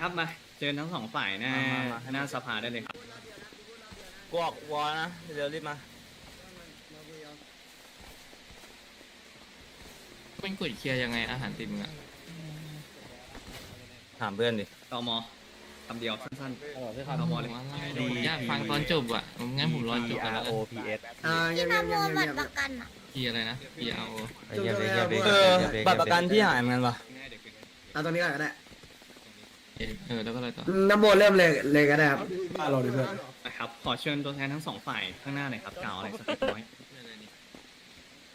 ครับมา เจอทั้งสองฝ่ายหน้ามามามา หน้าสภาได้เลยครับ กูออกวอลนะเดี๋ยวรีบมาเป็นกดเคลียร์ยังไงอาหารติดมึงอะถามเพื่อนดิตมคำเดียวสั้นๆตมเลยอะไรอยากฟังตอนจบอะงั้นผมรอจบกันแล้วกัน OPS อ่าเงียที่บนเงียบโมเงียบบัตเงียบรประกันอะเคลียร์อะไรนะเคลียร์เอาไอ้เหี้ยเบรกเหี้ยเบรกเอเหี้ยอเบรกบัตรประกันพี่หายเหมือนกันปะเอาตรงนี้ก่อนก็ได้ เออแล้วก็อะไรต่อน้ำโมเริ่มเลยเลยก็ได้ครับเราดิเพื่อนนะครับ ขอเชิญตัวแทนทั้งสองฝ่ายข้างหน้าหน่อยครับกล่าวอะไรสักเล็กน้อย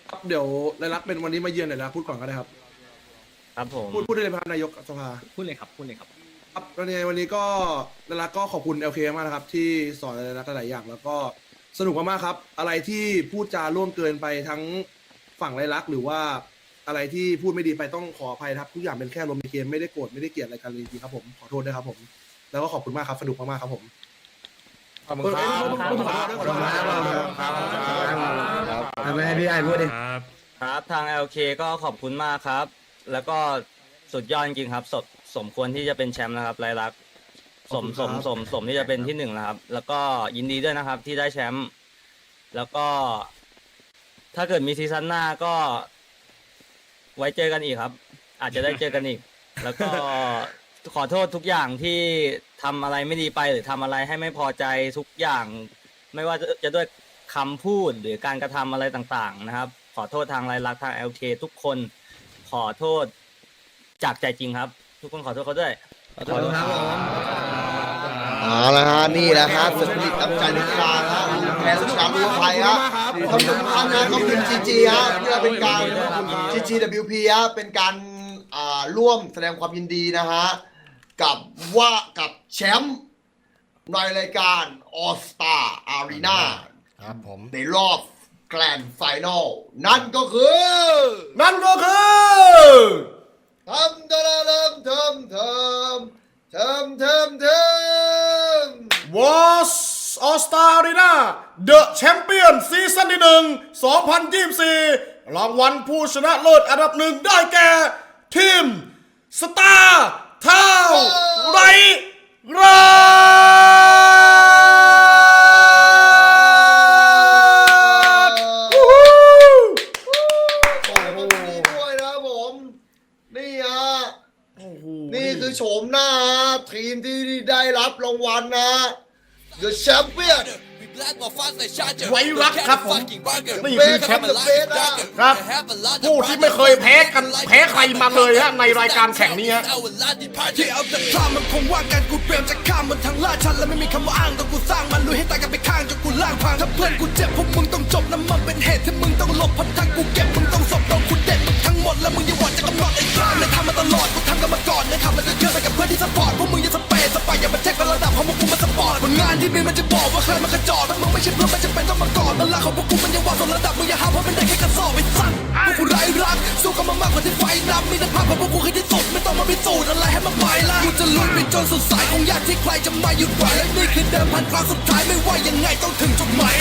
ครับเดี๋ยวรายลักษณ์เป็นวันนี้มาเยือนหน่อยนะพูดก่อนก็ได้ครับ ครับผม พูดพูดได้เลยครับนายกสภา พูดเลยครับ พูดเลยครับ ครับวันนี้วันนี้ก็รายลักษณ์ก็ขอบคุณ LK มากนะครับ ที่สอนรายลักษณ์หลายอย่าง แล้วก็สนุกมากๆครับ อะไรที่พูดจาล่วงเกินไปทั้งฝั่งรายลักษณ์หรือว่า อะไรที่พูดไม่ดีไปต้องขออภัยนะครับ ทุกอย่างเป็นแค่ลมณ์ในเกมไม่ได้โกรธไม่ได้เกลียดอะไรกันเลยจริงๆครับผมขอโทษด้วยครับผม แล้วก็ขอบคุณมากครับสนุกมากๆครับผมขอบคุณครับขอบคุณครับขอบคุณครับทำให้พี่ไอ้พูดดิครับทาง LK ก็ขอบคุณมากครับ แล้วก็สุดยอดจริงๆครับสมสมควรที่จะเป็นแชมป์นะครับไรลักษณ์สมสมสมสมที่จะเป็นที่หนึ่งนะครับ แล้วก็ยินดีด้วยนะครับที่ได้แชมป์แล้วก็ ถ้าเกิดมีซีซั่นหน้าก็ ไว้เจอกันอีกครับ อาจจะได้เจอกันอีก แล้วก็ขอโทษทุกอย่างที่ทำอะไรไม่ดีไปหรือทำอะไรให้ไม่พอใจทุกอย่าง ไม่ว่าจะจะด้วยคำพูดหรือการกระทำอะไรต่างๆ นะครับ ขอโทษทางรายลักษณ์ทาง LK ทุกคน ขอโทษจากใจจริงครับ ทุกคนขอโทษเขาด้วย ขอบคุณครับผม เอาละฮะนี่แหละฮะสปิริตน้ำใจนักกีฬาฮะ แพ้สุดท้ายรู้ใครฮะขอบคุณท่านนะขอบคุณจีจีฮะเพื่อเป็นการจีจี WP ฮะเป็นการอ่าร่วมแสดงความยินดีนะฮะกับว่ากับแชมป์ในรายการ All Star Arena ครับผมในรอบแกรนด์ไฟนอลนั่นก็คือ นั่นก็คือ ทำทำทำทำทำทำทำ วอสออส ตาอารีนาเดอะแชมเปี้ยนซีซั่นที่หนึ่ง2024 รางวัลผู้ชนะเลิศอันดับหนึ่งได้แก่ ทีม สตาร์เท่าไรรักวู้ฮู้ขอบคุณนี่ด้วยนะครับผมนี่ฮะนี่คือโฉมหน้าทีมที่ได้รับรางวัลนะ The Champion ไว้รักครับผมนี่เบคือสแชครับมป์ The เบสนะครับผู้ที่ไม่เคยแพ้กันแพ้ใครมาเลยฮะในรายการแข่งนี้ฮะที่เอาแต่พลาดมันคงว่ากันกูเตรียมจะข้ามมันทั้งลาดชันและไม่มีคำว่าอ้างต้องกูสร้างมันลุยให้ตายกันไปข้างจนกูล่างพังถ้าเพื่อนกูเจ็บพวกมึงต้องจบนะมันเป็นเหตุที่มึงต้องหลบพันทั้งกูเก็บมึงต้องศพต้องกูเด็ดมึงทั้งหมดแล้วมึงอย่าหวังจะกำหน ที่มีมันจะบอกว่าใครมันกระจอกถ้ามึงไม่ใช่เพื่อนมันจะเป็นต้องมาก่อนมันลาของพวกกูมันยังว่าส่วนระดับมึงอย่าหาเพราะเป็นได้แค่กระสอบไอ้สัตว์พวกกูไร้รักสู้กันมามากกว่าที่ไฟนำมีแต่ภาพของพวกกูคือที่สุดไม่ต้องมาพิสูจน์อะไรให้มันไปละกูจะลุยไปจนสุดสายคงยากที่ใครจะมาหยุดไหวและนี่คือเดิมพันครั้งสุดท้ายไม่ว่ายังไงต้องถึงจุดหมาย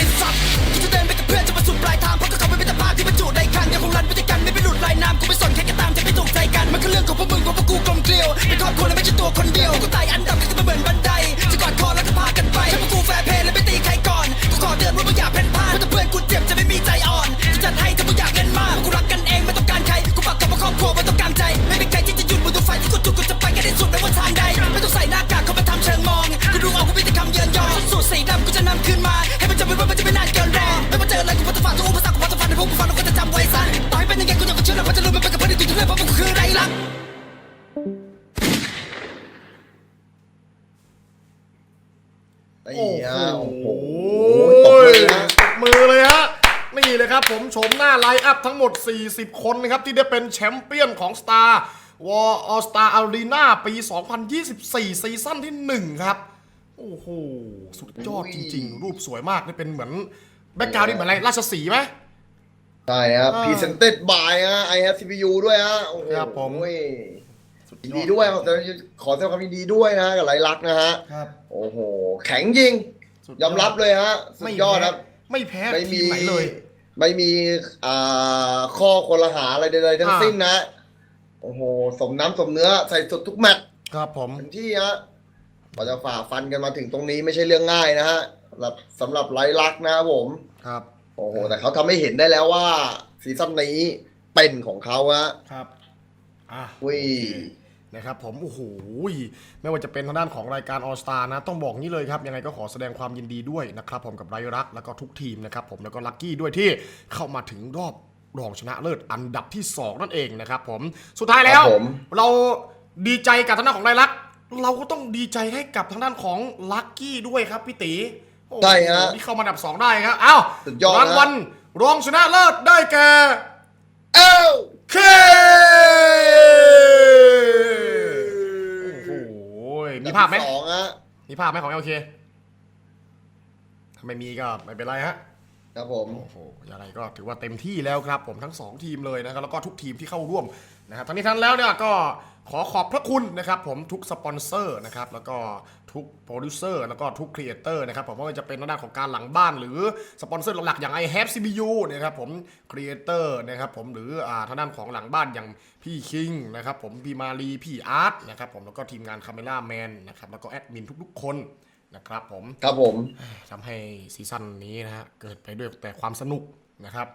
โอ้เหี้ยโอ้โหโหตบมือนะตบมือเลยฮะ นี่เลยครับผมชมหน้าไลฟ์อัพทั้งหมด 40 คนนะครับ ที่ได้เป็นแชมเปี้ยนของ Star War All Star Arena ปี 2024 ซีซั่นที่ 1 ครับ โอ้โห สุดยอดจริง ๆ รูปสวยมาก นี่เป็นเหมือน แบ็กกราวด์นี่เหมือนอะไร ราชสีห์ไหมใช่ครับอ่า Presented by ฮะ I have CPU ด้วยฮะ โอ้โหครับผมสุด ยินยอดีด้วยขอขอแสดงความยินดีด้วยนะกับไรลักษณ์นะฮะครับโอ้โหแข็งจริงสุดยอมรับเลยฮะสุดยอดครับ ไม่แพ้ไม่ทีมีมไหนเลย ไม่มีอ่าข้อคนละหาอะไรใดๆทั้งอ่าสิ้นนะ โอ้โห สมน้ำสมเนื้อใส่สุดทุกแมตช์ครับผมเต็มที่ฮะกว่าจะฝ่าฟันกันมาถึงตรงนี้ไม่ใช่เรื่องง่ายนะฮะสำหรับสำหรับไร้ลักษณ์นะครับผมครับ โอ้โห แต่เขาทำให้เห็นได้แล้วว่าซีซั่นนี้เป็นของเขาฮะครับอะอุ้ย นะครับผมโอ้โหไม่ว่าจะเป็นทางด้านของรายการออสตานะ ต้องบอกนี้เลยครับ ยังไงก็ขอแสดงความยินดีด้วยนะครับผมกับไรรักแล้วก็ทุกทีมนะครับผมแล้วก็ลัคกี้ด้วยที่เข้ามาถึงรอบรองชนะเลิศอันดับที่ 2 นั่นเองนะครับผมสุดท้ายแล้ว ครับผม เราดีใจกับทางด้านของไรรักเราก็ต้องดีใจให้กับทางด้านของลัคกี้ด้วยครับพี่ตีโอ้โห ใช่ฮะนี่เข้ามาอันดับสองได้ครับอ้าวสุดยอดนะ รางวัลรองชนะเลิศได้แก่เอ้า เคโอ้โห มีภาพไหม สองฮะมีภาพไหมของ LK ถ้าไม่มีก็ไม่เป็นไรฮะ ครับผม โอ้โหยังไงก็ถือว่าเต็มที่แล้วครับผมทั้ง 2 ทีมเลยนะครับแล้วก็ทุกทีมที่เข้าร่วมนะครับทั้งนี้ทั้งแล้วเนี่ยก็ ขอขอบพระคุณนะครับผมทุกสปอนเซอร์นะครับแล้วก็ทุกโปรดิวเซอร์แล้วก็ทุกครีเอเตอร์นะครับผมไม่ว่าจะเป็นทางด้านของการหลังบ้าน หรือสปอนเซอร์หลักๆอย่าง i have CPU นะครับผมครีเอเตอร์นะครับผมหรืออ่าทางด้านของหลังบ้านอย่างพี่คิงนะครับผมพี่มารีพี่อาร์ตนะครับผมแล้วก็ทีมงานคาเมล่าแมนนะครับแล้วก็แอดมินทุกๆ คนนะครับผมครับผมทำให้ซีซั่นนี้นะฮะเกิดไปด้วยแต่ความสนุกนะครับ